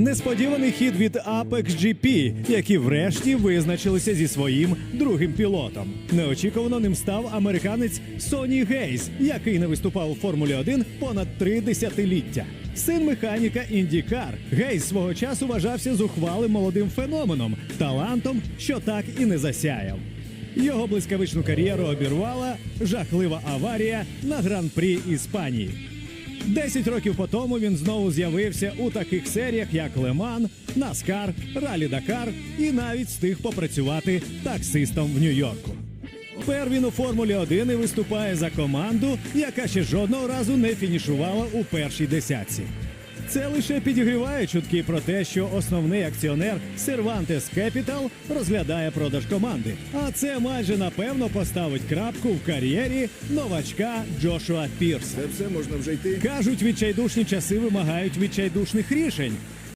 Несподіваний хід від Apex GP, які врешті визначилися зі своїм другим пілотом. Неочікувано ним став американець Соні Гейс, який не виступав у Формулі 1 понад три десятиліття. Син механіка Індікар Гейс свого часу вважався зухвалим молодим феноменом, талантом, що так і не засяяв. Його блискавичну кар'єру обірвала жахлива аварія на гран-прі Іспанії. Десять років по тому він знову з'явився у таких серіях, як Леман, Наскар, Ралі Дакар і навіть встиг попрацювати таксистом в Нью-Йорку. Тепер він у Формулі 1 і виступає за команду, яка ще жодного разу не фінішувала у першій десятці. Це лише підігріває чутки про те, що основний акціонер Cervantes Capital розглядає продаж команди. А це майже напевно поставить крапку в кар'єрі новачка Джошуа Пірс. Це все можна вже йти. Кажуть, відчайдушні часи вимагають відчайдушних рішень.